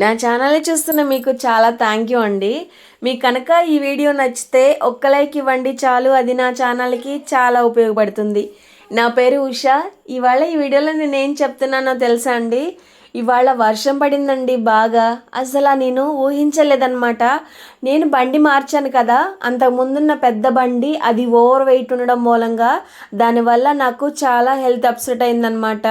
నా ఛానల్ చూస్తున్న మీకు చాలా థ్యాంక్ యూ అండి. మీకు కనుక ఈ వీడియో నచ్చితే ఒక్క లైక్ ఇవ్వండి చాలు. అది నా ఛానల్కి చాలా ఉపయోగపడుతుంది. నా పేరు ఉష. ఇవాళ ఈ వీడియోలో నేను ఏం చెప్తున్నానో తెలుసా అండి? ఇవాళ వర్షం పడిందండి బాగా. అసలు నేను ఊహించలేదన్నమాట. నేను బండి మార్చాను కదా అంతకు ముందున్న పెద్ద బండి అది ఓవర్ వెయిట్ ఉండడం మూలంగా దానివల్ల నాకు చాలా హెల్త్ అప్సెట్ అయిందనమాట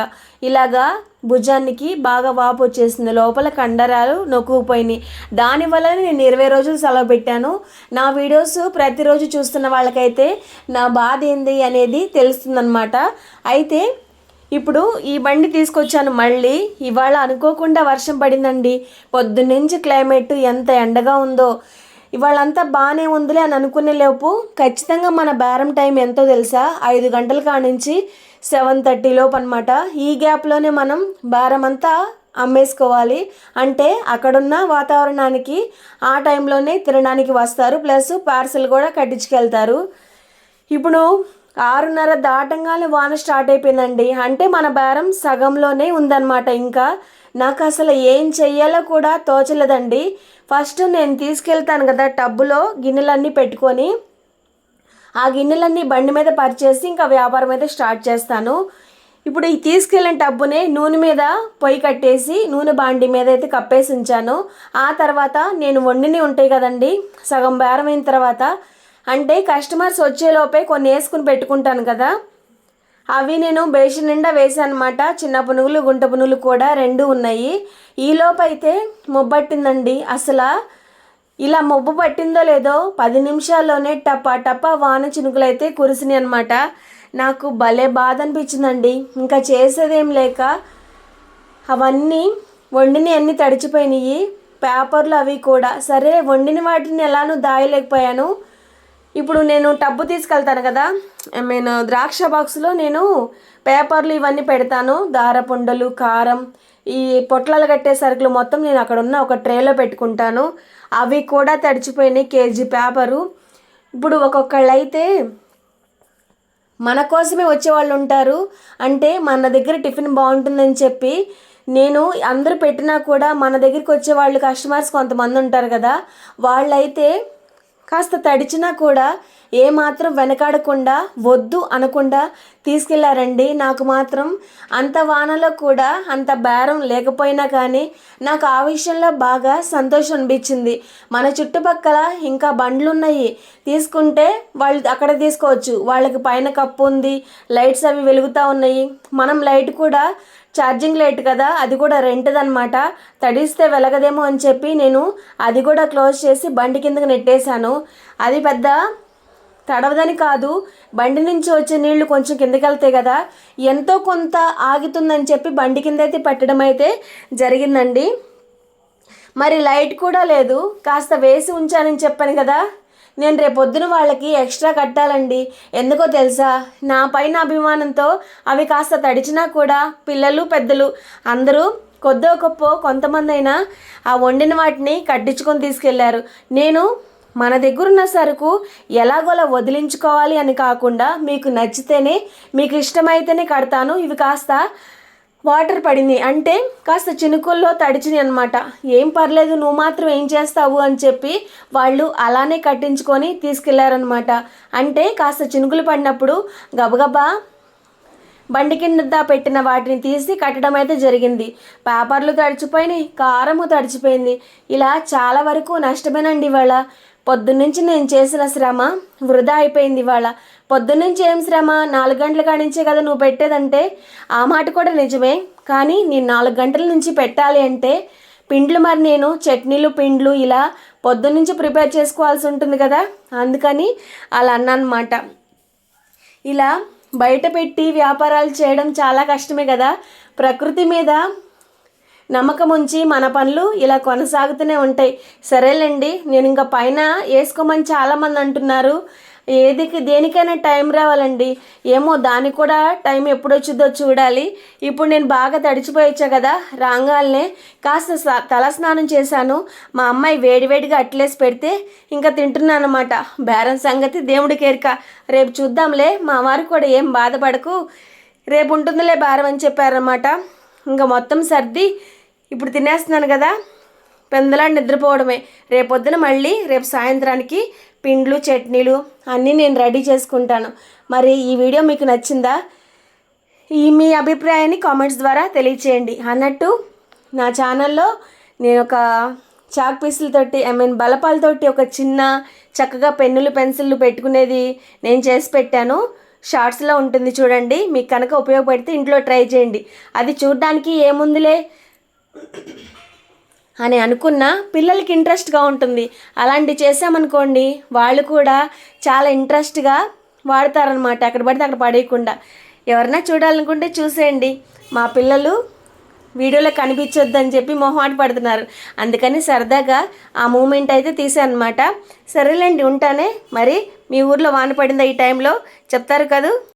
ఇలాగా భుజానికి బాగా వాపు వచ్చేసింది. లోపల కండరాలు నొక్కుపోయినాయి. దానివల్ల నేను ఇరవై రోజులు సెలవు పెట్టాను. నా వీడియోస్ ప్రతిరోజు చూస్తున్న వాళ్ళకైతే నా బాధ ఏంది అనేది తెలుస్తుందన్నమాట. అయితే ఇప్పుడు ఈ బండి తీసుకొచ్చాను మళ్ళీ. ఇవాళ అనుకోకుండా వర్షం పడిందండి. పొద్దున్నుంచి క్లైమేట్ ఎంత ఎండగా ఉందో. ఇవాళంతా బాగానే ఉందిలే అని అనుకునే లోపు ఖచ్చితంగా మన బేరం టైం ఎంతో తెలుసా? ఐదు గంటల కానించి సెవెన్ థర్టీ లోపు అనమాట ఈ గ్యాప్లోనే మనం బేరం అంతా అమ్మేసుకోవాలి. అంటే అక్కడున్న వాతావరణానికి ఆ టైంలోనే తినడానికి వస్తారు. ప్లస్ పార్సల్ కూడా కట్టించుకెళ్తారు. ఇప్పుడు ఆరున్నర దాటంగానే వాన స్టార్ట్ అయిపోయిందండి. అంటే మన బేరం సగంలోనే ఉందన్నమాట ఇంకా. నాకు అసలు ఏం చెయ్యాలో కూడా తోచలేదండి. ఫస్ట్ నేను తీసుకెళ్తాను కదా టబ్బులో గిన్నెలన్నీ పెట్టుకొని. ఆ గిన్నెలన్నీ బండి మీద పరిచేసి ఇంకా వ్యాపారం అయితే స్టార్ట్ చేస్తాను. ఇప్పుడు ఈ తీసుకెళ్ళిన టబ్బుని నూనె మీద పొయ్యి కట్టేసి నూనె బాండి మీద అయితే కప్పేసి ఉంచాను. ఆ తర్వాత నేను వండిని ఉంటాయి కదండి సగం బేరం అయిన తర్వాత అంటే కస్టమర్స్ వచ్చేలోపే కొన్ని వేసుకుని పెట్టుకుంటాను కదా. అవి నేను బేషన్ నిండా వేసానమాట అనమాట చిన్న పునుగులు గుంట పునుగులు కూడా రెండు ఉన్నాయి. ఈలోపైతే మొబ్బట్టిందండి అసలు ఇలా మొబ్బు పట్టిందో లేదో పది నిమిషాల్లోనే టపా టపా వాన చినుకులైతే కురిసినాయి అనమాట నాకు భలే బాధ అనిపించిందండి. ఇంకా చేసేదేం లేక అవన్నీ వండిని అన్నీ తడిచిపోయినాయి. పేపర్లు అవి కూడా. సరే వండిన వాటిని ఎలానూ దాయలేకపోయాను. ఇప్పుడు నేను టబ్బు తీసుకెళ్తాను కదా. ఐ మీన్ ద్రాక్ష బాక్స్లో నేను పేపర్లు ఇవన్నీ పెడతాను. దారపుండలు కారం ఈ పొట్లాలు కట్టే సరుకులు మొత్తం నేను అక్కడ ఉన్న ఒక ట్రేలో పెట్టుకుంటాను. అవి కూడా తడిచిపోయినాయి కేజీ పేపరు. ఇప్పుడు ఒక్కొక్కళ్ళు అయితే మన కోసమే వచ్చేవాళ్ళు ఉంటారు. అంటే మన దగ్గర టిఫిన్ బాగుంటుందని చెప్పి నేను అందరూ పెట్టినా కూడా మన దగ్గరికి వచ్చే వాళ్ళు కస్టమర్స్ కొంతమంది ఉంటారు కదా. వాళ్ళైతే కాస్త తడిచినా కూడా ఏమాత్రం వెనకాడకుండా వద్దు అనకుండా తీసుకెళ్ళారండి. నాకు మాత్రం అంత వానలో కూడా అంత బేరం లేకపోయినా కానీ నాకు ఆ విషయంలో బాగా సంతోషం అనిపించింది. మన చుట్టుపక్కల ఇంకా బండ్లు ఉన్నాయి తీసుకుంటే వాళ్ళు అక్కడ తీసుకోవచ్చు. వాళ్ళకి పైన కప్పు ఉంది. లైట్స్ అవి వెలుగుతూ ఉన్నాయి. మనం లైట్ కూడా ఛార్జింగ్ లైట్ కదా అది కూడా రెంట్దనమాట తడిస్తే వెలగదేమో అని చెప్పి నేను అది కూడా క్లోజ్ చేసి బండి కిందకి నెట్టేశాను. అది పెద్ద తడవదని కాదు బండి నుంచి వచ్చే నీళ్ళు కొంచెం కిందకి వెళ్తాయి కదా. ఎంతో కొంత ఆగుతుందని చెప్పి బండి కింద అయితే పెట్టడం అయితే జరిగిందండి. మరి లైట్ కూడా లేదు. కాస్త వేసి ఉంచానని చెప్పాను కదా. నేను రేపొద్దున వాళ్ళకి ఎక్స్ట్రా కట్టాలండి. ఎందుకో తెలుసా? నా పైన అభిమానంతో అవి కాస్త తడిచినా కూడా పిల్లలు పెద్దలు అందరూ కొద్దో గొప్ప కొంతమంది అయినా ఆ వండిన వాటిని కట్టించుకొని తీసుకెళ్ళారు. నేను మన దగ్గరున్న సరుకు ఎలాగోలా వదిలించుకోవాలి అని కాకుండా మీకు నచ్చితేనే మీకు ఇష్టమైతేనే కడతాను. ఇవి కాస్త వాటర్ పడింది. అంటే కాస్త చినుకుల్లో తడిచినాయి అనమాట ఏం పర్లేదు నువ్వు మాత్రం ఏం చేస్తావు అని చెప్పి వాళ్ళు అలానే కట్టించుకొని తీసుకెళ్ళారనమాట అంటే కాస్త చినుకులు పడినప్పుడు గబగబా బండి కింద పెట్టిన వాటిని తీసి కట్టడం అయితే జరిగింది. పేపర్లు తడిచిపోయినాయి కారము తడిచిపోయింది. ఇలా చాలా వరకు నష్టమేనండి ఇవాళ. పొద్దున్నుంచి నేను చేసిన శ్రమ వృధా అయిపోయింది ఇవాళ. పొద్దున్నుంచి ఏం శ్రమ? నాలుగు గంటల కానించే కదా నువ్వు పెట్టేదంటే? ఆ మాట కూడా నిజమే. కానీ నేను నాలుగు గంటల నుంచి పెట్టాలి అంటే పిండ్లు మరి నేను చట్నీలు పిండ్లు ఇలా పొద్దున్నుంచి ప్రిపేర్ చేసుకోవాల్సి ఉంటుంది కదా. అందుకని అలా అన్నమాట ఇలా బయట పెట్టి వ్యాపారాలు చేయడం చాలా కష్టమే కదా. ప్రకృతి మీద నమ్మకం ఉంచి మన పనులు ఇలా కొనసాగుతూనే ఉంటాయి. సరేలేండి నేను ఇంకా పైన వేసుకోమని చాలామంది అంటున్నారు. ఏదికి దేనికైనా టైం రావాలండి. ఏమో దానికి కూడా టైం ఎప్పుడు వచ్చిందో చూడాలి. ఇప్పుడు నేను బాగా తడిచిపోయొచ్చా కదా రాగాలనే కాస్త స- తల స్నానం చేశాను. మా అమ్మాయి వేడివేడిగా అట్లేసి పెడితే ఇంకా తింటున్నాను అనమాట బేరం సంగతి దేవుడికి ఎరిక రేపు చూద్దాంలే మా వారు కూడా ఏం బాధపడకు. రేపు ఉంటుందిలే భారం అని చెప్పారనమాట ఇంకా మొత్తం సర్ది ఇప్పుడు తినేస్తున్నాను కదా. పెందలా నిద్రపోవడమే. రేపొద్దున మళ్ళీ రేపు సాయంత్రానికి పిండ్లు చట్నీలు అన్నీ నేను రెడీ చేసుకుంటాను. మరి ఈ వీడియో మీకు నచ్చిందా? ఈ మీ అభిప్రాయాన్ని కామెంట్స్ ద్వారా తెలియచేయండి. అన్నట్టు నా ఛానల్లో నేను ఒక చాక్ పీసులతోటి ఐ మీన్ బలపాలతోటి ఒక చిన్న చక్కగా పెన్నులు పెన్సిళ్ళు పెట్టుకునేది నేను చేసి పెట్టాను. షార్ట్స్లో ఉంటుంది చూడండి. మీకు కనుక ఉపయోగపడితే ఇంట్లో ట్రై చేయండి. అది చూడడానికి ఏముందిలే? అని అనుకున్న పిల్లలకి ఇంట్రెస్ట్గా ఉంటుంది. అలాంటి చేసామనుకోండి వాళ్ళు కూడా చాలా ఇంట్రెస్ట్గా వాడతారనమాట అక్కడ పడితే అక్కడ పడేయకుండా. ఎవరైనా చూడాలనుకుంటే చూసేయండి. మా పిల్లలు వీడియోలో కనిపించొద్దని చెప్పి మొహమాట పడుతున్నారు. అందుకని సరదాగా ఆ మూమెంట్ అయితే తీసానమాట అనమాట సరేలేండి ఉంటానే. మరి మీ ఊర్లో వాన పడిందా ఈ టైంలో? చెప్తారు కదూ?